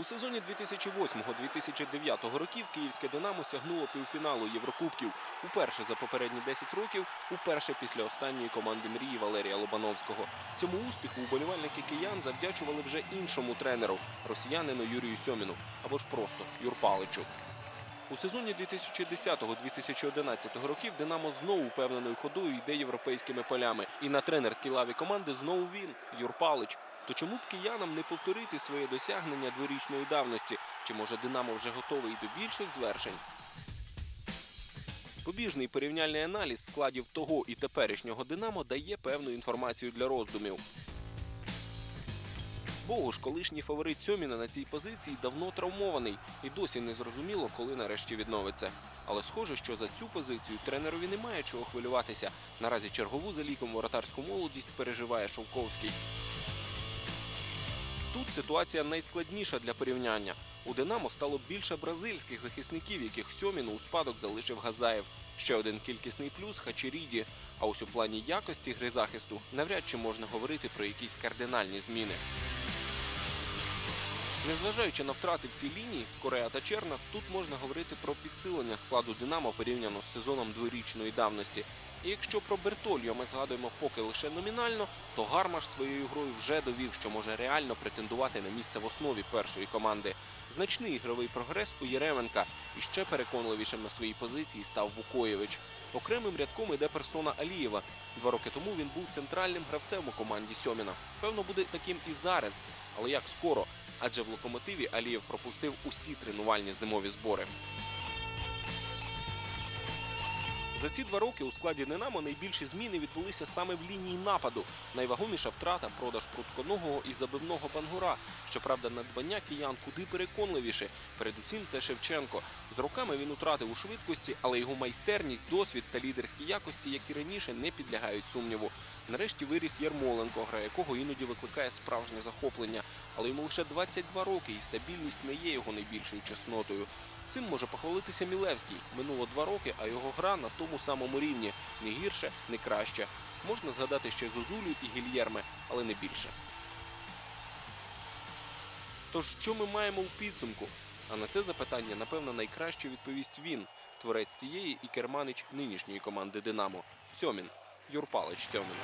У сезоні 2008-2009 років київське Динамо сягнуло півфіналу Єврокубків. Уперше за попередні 10 років, уперше після останньої команди мрії Валерія Лобановського. Цьому успіху уболівальники киян завдячували вже іншому тренеру росіянину Юрію Сьоміну або ж просто Юрпаличу. У сезоні 2010-2011 років Динамо знову впевненою ходою йде європейськими полями. І на тренерській лаві команди знову він Юрпалич. То чому б киянам не повторити своє досягнення дворічної давності? Чи може Динамо вже готовий до більших звершень? Побіжний порівняльний аналіз складів того і теперішнього Динамо дає певну інформацію для роздумів. Богуш, колишній фаворит Сьоміна на цій позиції, давно травмований і досі не зрозуміло, коли нарешті відновиться. Але схоже, що за цю позицію тренерові немає чого хвилюватися. Наразі чергову за ліком воротарську молодість переживає Шовковський. Тут ситуація найскладніша для порівняння. У Динамо стало більше бразильських захисників, яких Сьоміну у спадок залишив Газаєв. Ще один кількісний плюс Хачеріді. А ось у плані якості гри захисту навряд чи можна говорити про якісь кардинальні зміни. Незважаючи на втрати в цій лінії, Корея та Черна, тут можна говорити про підсилення складу Динамо порівняно з сезоном дворічної давності. І якщо про Бертольо ми згадуємо поки лише номінально, то Гармаш своєю грою вже довів, що може реально претендувати на місце в основі першої команди. Значний ігровий прогрес у Єременка і ще переконливішим на своїй позиції став Вукоєвич. Окремим рядком іде персона Алієва. Два роки тому він був центральним гравцем у команді Сьоміна. Певно, буде таким і зараз, але як скоро? Адже в локомотиві Алієв пропустив усі тренувальні зимові збори. За ці два роки у складі Динамо найбільші зміни відбулися саме в лінії нападу. Найвагоміша втрата продаж прутконогого і забивного бангура. Щоправда, надбання киян куди переконливіше. Передусім це Шевченко. З роками він утратив у швидкості, але його майстерність, досвід та лідерські якості, як і раніше, не підлягають сумніву. Нарешті виріс Ярмоленко, гра якого іноді викликає справжнє захоплення. Але йому лише 22 роки, і стабільність не є його найбільшою чеснотою. Цим може похвалитися Мілевський. Минуло два роки, а його гра на тому самому рівні. Не гірше, не краще. Можна згадати ще Зозулю і Гільєрме, але не більше. Тож, що ми маємо у підсумку? А на це запитання, напевно, найкраще відповість він, творець тієї і керманич нинішньої команди Динамо. Сьомін. Юрпалич Сьомін.